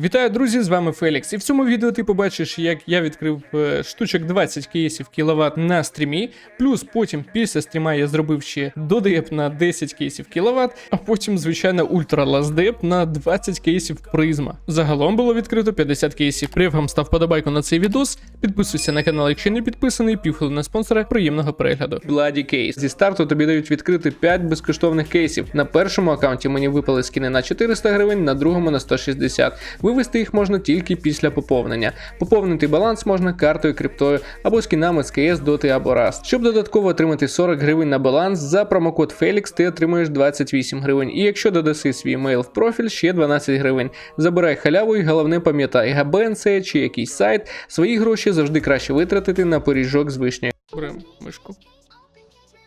Вітаю, друзі! З вами Фелікс. І в цьому відео ти побачиш, як я відкрив е, штучок 20 кейсів кіловат на стрімі. Плюс потім після стріма я зробив ще додеп на 10 кейсів кіловат, а потім, звичайно, ультра лаздеп на 20 кейсів призма. Загалом було відкрито 50 кейсів. Привгам став подобайку на цей відос. Підписуйся на канал, якщо не підписаний, півхвилини спонсора. Приємного перегляду. Владі кейс. Зі старту тобі дають відкрити 5 безкоштовних кейсів. На першому аккаунті мені випали скини на 400 гривень, на другому на 160. Вивести їх можна тільки після поповнення. Поповнити баланс можна картою, криптою або скінами з КС, Доти або Rust. Щоб додатково отримати 40 гривень на баланс, за промокод Felix ти отримуєш 28 гривень. І якщо додаси свій емейл в профіль, ще 12 гривень. Забирай халяву і головне пам'ятай, ГБН це чи якийсь сайт, свої гроші завжди краще витратити на пиріжок з вишнею. Беремо мишку.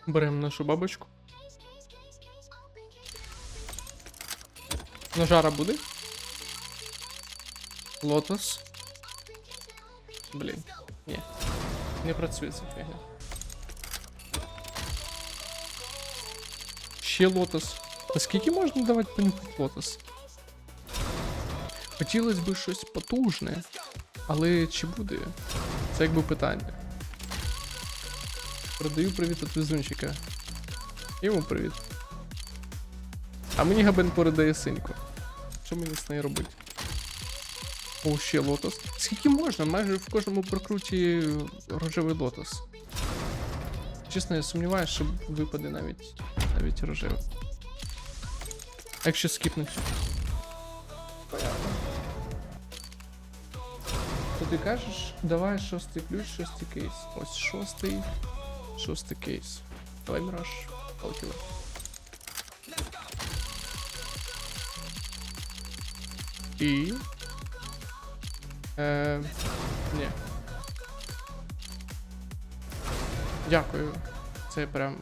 Беремо нашу бабочку. Ножара буде? Лотос. Блін. Ні. Не працює ця фігня. Ще лотос. А скільки можна давати понюхати лотос? Хотілося б щось потужне. Але чи буде? Це якби питання. Продаю привіт від везунчика. Йому привіт. А мені Габен передає синьку. Що мені з нею робити? О, ще лотос. Скільки можна? Майже в кожному прокруті рожевий лотос. Чесно, я сумніваюся, що випаде навіть навіть рожевий. Якщо скіпнуть? То ти кажеш, давай шостий ключ, шостий кейс. Ось шостий. Шостий кейс. Давай мираж. Полетіли. І. Е, ні. Дякую. Це прям.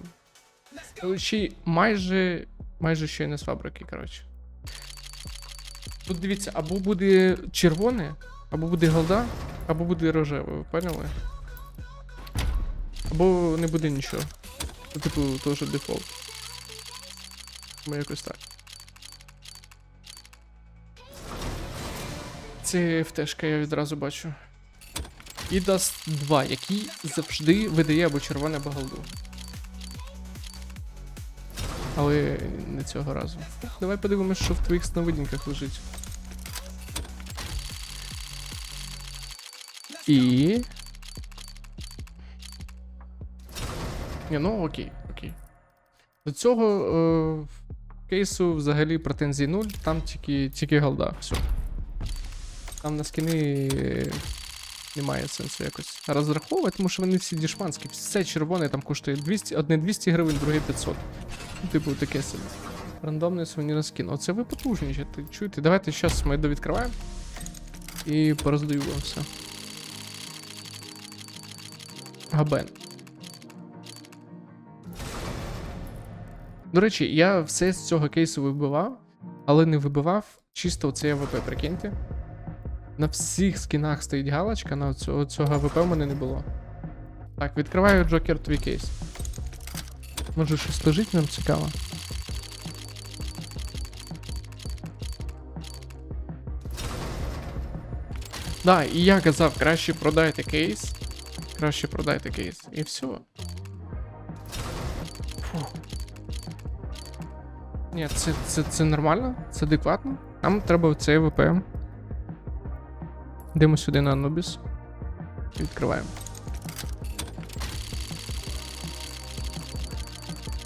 Е, Ще майже. Майже не з фабрики, коротше. Тут дивіться, або буде червоне, або буде голда, або буде рожеве, ви поняли? Або не буде нічого. Ну, типу, теж дефолт. Ми якось так. Це ФТшка, я відразу бачу. І Dust 2, який завжди видає або червоне, або голду. Але не цього разу. Давай подивимось, що в твоїх сновидінках лежить. І. Ні, ну окей, окей. До цього е, кейсу взагалі претензій нуль, там тільки, тільки голда, все. Там на скини е, немає сенсу якось розраховувати, тому що вони всі дішманські. Все червоне там коштує 200, одне 200 гривень, друге 500. Ну, типу, таке собі. Рандомний сувенірний скін. Оце ви потужніші, чуєте? Давайте зараз ми довідкриваємо. І пороздаю вам все. Габен. До речі, я все з цього кейсу вибивав, але не вибивав чисто оцей АВП, прикиньте. На всіх скінах стоїть галочка, на цього, цього АВП в мене не було. Так, відкриваю Джокер твій кейс. Може щось лежить нам цікаво. Да, і я казав, краще продайте кейс. Краще продайте кейс. І все. Фух. Ні, це, це, це нормально, це адекватно. Нам треба в цей ВП. Йдемо сюди на Anubis. Відкриваємо.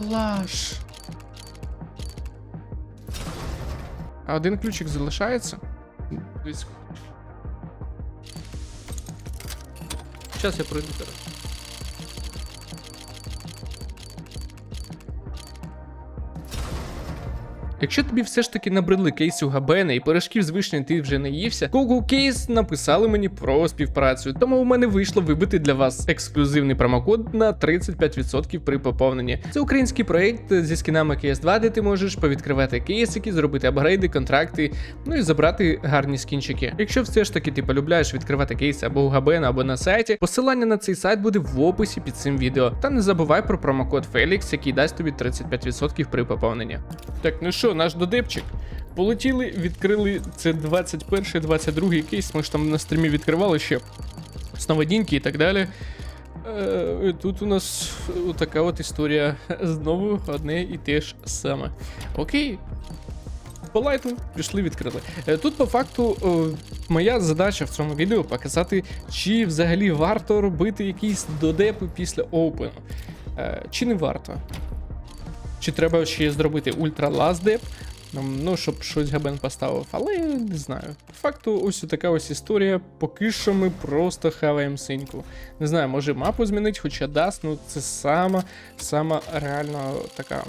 Лаш. А один ключик залишається. Зараз я пройду зараз. Якщо тобі все ж таки набридли кейси у Габена і пирожків з вишні ти вже не ївся, Google Case написали мені про співпрацю, тому у мене вийшло вибити для вас ексклюзивний промокод на 35% при поповненні. Це український проект зі скінами CS2, де ти можеш повідкривати кейсики, зробити апгрейди, контракти, ну і забрати гарні скінчики. Якщо все ж таки ти полюбляєш відкривати кейси або у Габена, або на сайті, посилання на цей сайт буде в описі під цим відео. Та не забувай про промокод Felix, який дасть тобі 35% при поповненні. Так, ну що, наш додипчик. Полетіли, відкрили це 21 22 кейс. Ми ж там на стрімі відкривали ще сновидіньки і так далі. Е, Тут у нас така от історія. Знову одне і те ж саме. Окей. По лайту пішли, відкрили. Е, Тут, по факту, е, моя задача в цьому відео показати, чи взагалі варто робити якісь додепи після опену. Е, Чи не варто. Чи треба ще зробити ультра ласт ну, щоб щось Габен поставив, але не знаю. По факту, ось така ось історія. Поки що ми просто хаваємо синьку. Не знаю, може мапу змінить, хоча даст, ну це сама, сама реально така.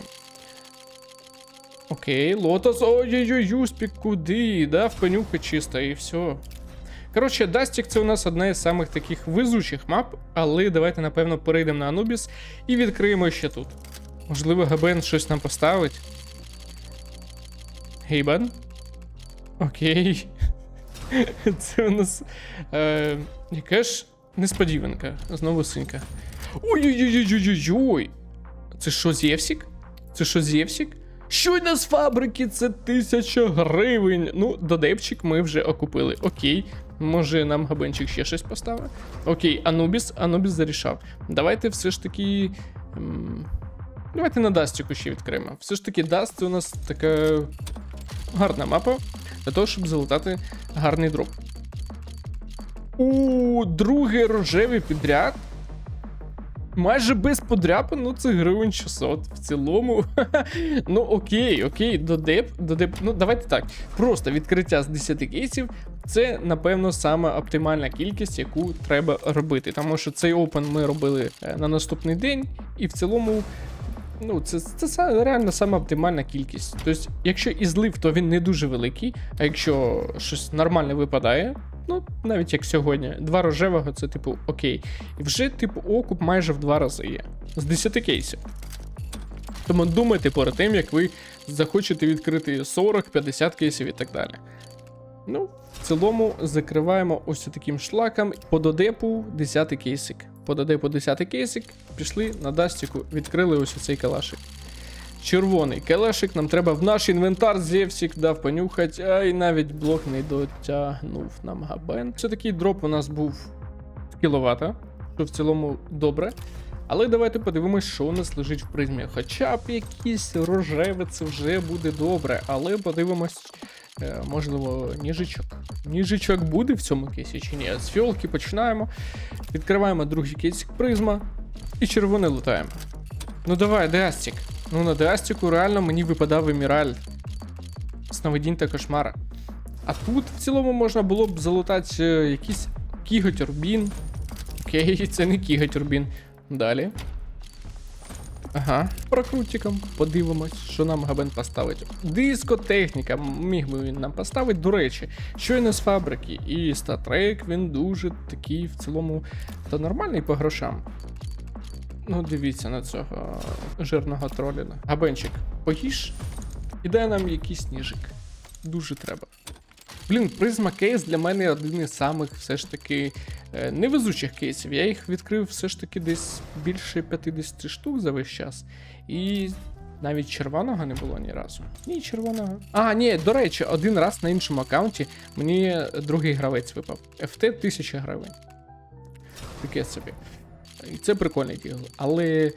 Окей, лотос. Ой-ой-ой, юспік, куди? Дав пенюха чисто і все. Коротше, Дастік це у нас одна із самих таких везучих мап, але давайте, напевно, перейдемо на Анубіс і відкриємо ще тут. Можливо, Габен щось нам поставить. Гейбан? Окей. Це у нас. Е, яка ж несподіванка. Знову синька. Ой-ой-ой-ой-ой-ой! Це що, Зєвсік? Це що, Зєвсік? Щойно з фабрики це тисяча гривень. Ну, додепчик ми вже окупили. Окей. Може нам габенчик ще щось поставить? Окей, Анубіс, Анубіс зарішав. Давайте все ж таки. Давайте на Дастіку ще відкриємо. Все ж таки, Даст це у нас така гарна мапа для того, щоб залутати гарний дроп. У другий рожевий підряд. Майже без подряпин, ну це гривень 600 в цілому. ну окей, окей, додеп, додеп. Ну давайте так. Просто відкриття з 10 кейсів це, напевно, саме оптимальна кількість, яку треба робити. Тому що цей опен ми робили е, на наступний день, і в цілому. Ну, це, це, са- реально саме оптимальна кількість. Тобто, якщо і злив, то він не дуже великий, а якщо щось нормальне випадає, ну, навіть як сьогодні, два рожевого це типу окей. І вже, типу, окуп майже в два рази є. З 10 кейсів. Тому думайте перед тим, як ви захочете відкрити 40, 50 кейсів і так далі. Ну, цілому закриваємо ось таким шлаком. По додепу 10 кейсик. По додепу 10 кейсик. Пішли на дастіку, відкрили ось цей калашик. Червоний калашик, нам треба в наш інвентар. Зевсік дав понюхать, а й навіть блок не дотягнув нам габен. Все такий дроп у нас був кіловата, що в цілому добре. Але давайте подивимось, що у нас лежить в призмі. Хоча б якийсь рожеве це вже буде добре, але подивимось, можливо, ніжичок. Ніжичок буде в цьому кейсі чи ні? З фіолки починаємо. Відкриваємо другий кейсик призма і червоне лутаємо. Ну давай, Дастік. Ну на Дастіку реально мені випадав Еміраль. Сновидінь та кошмара. А тут в цілому можна було б залутати е, якийсь Кіготюрбін. Окей, це не Кіготюрбін. Далі. Ага, прокрутиком. Подивимось, що нам Габен поставить. Дискотехніка міг би він нам поставити. До речі, щойно з фабрики. І статрек він дуже такий в цілому та нормальний по грошам. Ну, дивіться на цього жирного троліна. Габенчик, поїж і дай нам якийсь сніжик. Дуже треба. Блін, призма кейс для мене один із самих все ж таки невезучих кейсів. Я їх відкрив все ж таки десь більше 50 штук за весь час. І навіть червоного не було ні разу. Ні, червоного. А, ні, до речі, один раз на іншому аккаунті мені другий гравець випав. FT 1000 гривень. Таке собі. І це прикольний діл. Але,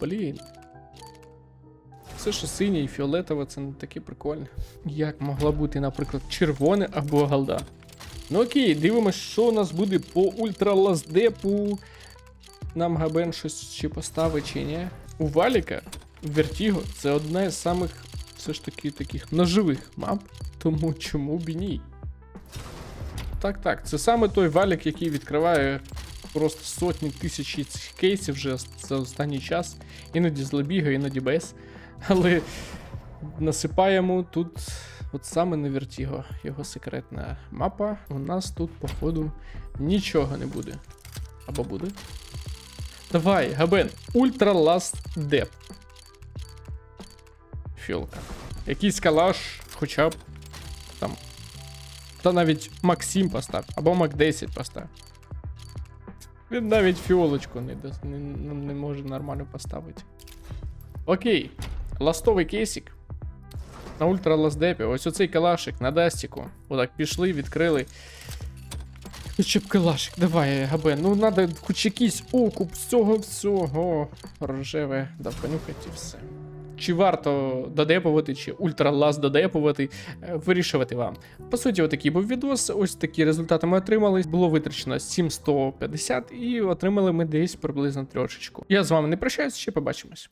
блін. Все, що синє і фіолетове, це не таке прикольне. Як могла бути, наприклад, червоне або голда. Ну окей, дивимось, що у нас буде по ультралаздепу. Нам Габен щось ще поставить чи ні. У Валіка Вертіго це одна із самих все ж таки таких ножових мап. Тому чому б ні? Так, так, це саме той валік, який відкриває просто сотні тисячі цих кейсів вже за останній час. Іноді з лебіга, іноді без. Але насипаємо тут от саме на Вертіго. Його секретна мапа. У нас тут, походу, нічого не буде. Або буде. Давай, Габен, Ультра Last Деп. Філка. Якийсь калаш, хоча б там. Та навіть Мак 7 постав, або Мак 10 постав. Він навіть фіолочку не, не, не може нормально поставити. Окей. Ластовий кейсик. На ультра лаздепі, ось оцей калашик на дастіку. Отак пішли, відкрили. Хоча б калашик, давай, габе. Ну надо хоч якийсь окуп з цього всього. Рожеве, да понюхать і все. Чи варто додепувати, чи ультралаз додепувати, е, вирішувати вам. По суті, отакий був відос. Ось такі результати ми отримали. Було витрачено 7150 і отримали ми десь приблизно трошечку. Я з вами не прощаюсь, ще побачимось.